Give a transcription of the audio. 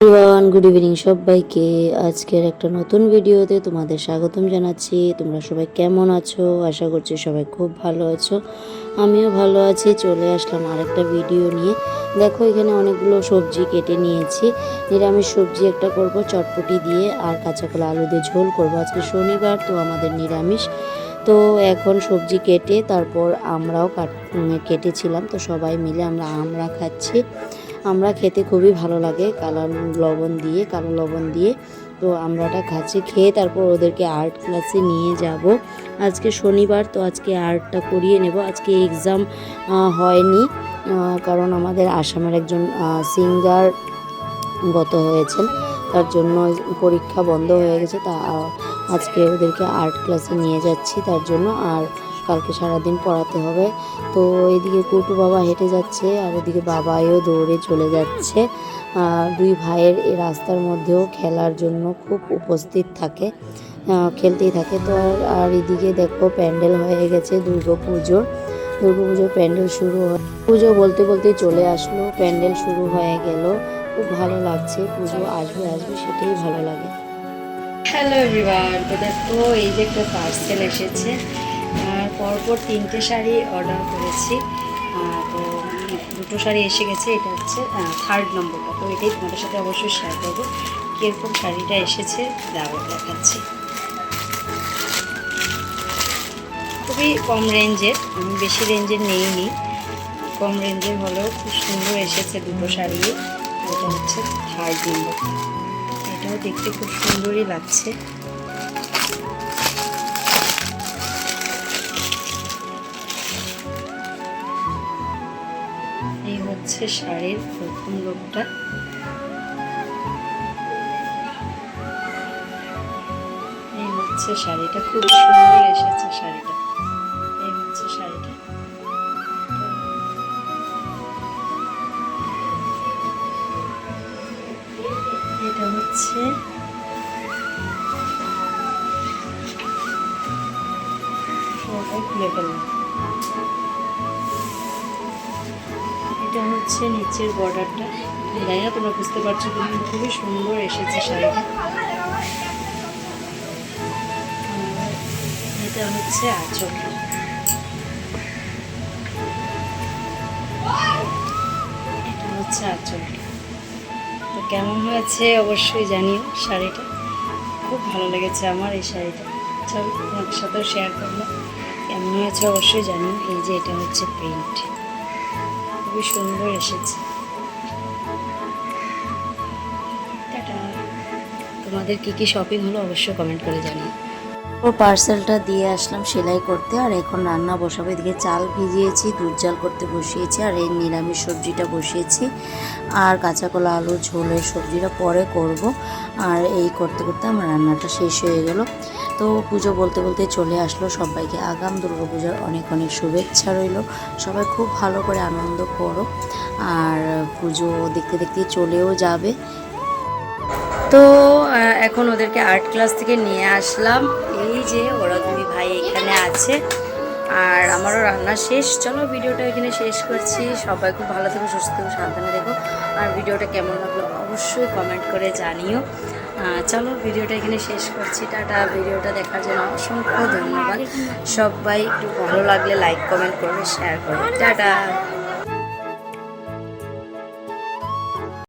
Everyone good evening সবাইকে। আজকের একটা নতুন ভিডিওতে তোমাদের স্বাগতম জানাচ্ছি। তোমরা সবাই কেমন আছো? আশা করছি সবাই খুব ভালো আছো। আমিও ভালো আছি। চলে আসলাম আরেকটা ভিডিও নিয়ে। দেখো, এখানে অনেকগুলো সবজি কেটে নিয়েছি। নিরামিষ সবজি একটা করব, চটপটি দিয়ে আর কাঁচা কলা আলু দিয়ে ঝোল করব। আজকে শনিবার, তো আমাদের নিরামিষ। তো এখন সবজি কেটে তারপর আমরাও কাট কেটেছিলাম। তো সবাই মিলে আমরা আমরা খাচ্ছি আমরা খেতে খুবই ভালো লাগে কালো লবণ দিয়ে, কালো লবণ দিয়ে। তো আমরাটা খাচ্ছি খেয়ে তারপর ওদেরকে আর্ট ক্লাসে নিয়ে যাব। আজকে শনিবার, তো আজকে আর্টটা করিয়ে নেব। আজকে এক্সাম হয়নি কারণ আমাদের আসামের একজন সিঙ্গার গত হয়েছেন। তার জন্য পরীক্ষা বন্ধ হয়ে গেছে, তা আজকে ওদেরকে আর্ট ক্লাসে নিয়ে যাচ্ছি, তার জন্য। আর কালকে সারাদিন পড়াতে হবে। তো এদিকে কুটু বাবা হেঁটে যাচ্ছে, আর এদিকে বাবাইও দৌড়ে চলে যাচ্ছে। দুই ভাইয়ের এই রাস্তার মধ্যেও খেলার জন্য খুব উপস্থিত থাকে খেলতেই থাকে। তো আর এদিকে দেখো প্যান্ডেল হয়ে গেছে দুর্গা পুজোর। দুর্গা পুজোর প্যান্ডেল শুরু হয় পুজো বলতে বলতে চলে আসলো। প্যান্ডেল শুরু হয়ে গেল। খুব ভালো লাগছে পুজো, আসবে আসবে সেটাই ভালো লাগে। হ্যালো এভরিওয়ান তো দেখো এই যে একটা পার্সেল এসেছে। পরপর তিনটে শাড়ি অর্ডার করেছি। তো দুটো শাড়ি এসে গেছে, এটা হচ্ছে থার্ড নম্বরটা তো এটাই তোমাদের সাথে অবশ্যই শেয়ার করব। কীরকম শাড়িটা এসেছে দাঁড়ো দেখাচ্ছি। খুবই কম রেঞ্জের আমি বেশি রেঞ্জের নেইনি। কম রেঞ্জের হলেও খুব সুন্দর এসেছে দুটো শাড়ি। এটা হচ্ছে থার্ড নম্বর এটাও দেখতে খুব সুন্দরই লাগছে। হচ্ছে শাড়ির প্রথম লোকটা এই হচ্ছে শাড়িটা খুব সুন্দর এসেছে শাড়িটা এই হচ্ছে শাড়িটা এটা হচ্ছে খুলে ফেললাম এটা হচ্ছে নিচের বর্ডারটা জানি না, তোমরা বুঝতে পারছ কিন্তু খুবই সুন্দর এসেছে শাড়িটা এটা হচ্ছে আঁচল। এটা হচ্ছে আঁচল। তো কেমন হয়েছে অবশ্যই জানিও শাড়িটা। খুব ভালো লেগেছে আমার এই শাড়িটা। চল, তোমাদের সাথেও শেয়ার করব কেমন হয়েছে অবশ্যই জানিও। এই যে এটা হচ্ছে প্রিন্ট খুবই সুন্দর এসেছে। তোমাদের কি কি শপিং হলো অবশ্যই কমেন্ট করে জানিও। ও পার্সেলটা দিয়ে আসলাম সেলাই করতে, আর এখন রান্না বসাবো। এদিকে চাল ভিজিয়েছি দুধ জাল করতে বসিয়েছি, আর এই নিরামিষ সবজিটা বসিয়েছি। আর কাঁচা কলা আলু, ঝোলের সবজিটা পরে করব। আর এই করতে করতে আমার রান্নাটা শেষ হয়ে গেল। তো পুজো বলতে বলতে চলে আসলো। সবাইকে আগাম দুর্গা দুর্গাপূজার অনেক অনেক শুভেচ্ছা রইল। সবাই খুব ভালো করে আনন্দ করো। আর পুজো দেখতে দেখতে চলেও যাবে। তো এখন ওদেরকে আর্ট ক্লাস থেকে নিয়ে আসলাম। এই যে ওরা দুই ভাই এখানে আছে। আর আমারও রান্না শেষ। চলো ভিডিওটা এখানে শেষ করছি। সবাই খুব ভালো থেকো, সুস্থ থেকো, সাবধানে দেখো আর ভিডিওটা কেমন লাগল অবশ্যই কমেন্ট করে জানিও। চলো ভিডিওটা এখানে শেষ করছি। টাটা, ভিডিওটা দেখার জন্য অসংখ্য ধন্যবাদ। সবাই একটু ভালো লাগলে লাইক কমেন্ট করবে শেয়ার করবে। Ta ta!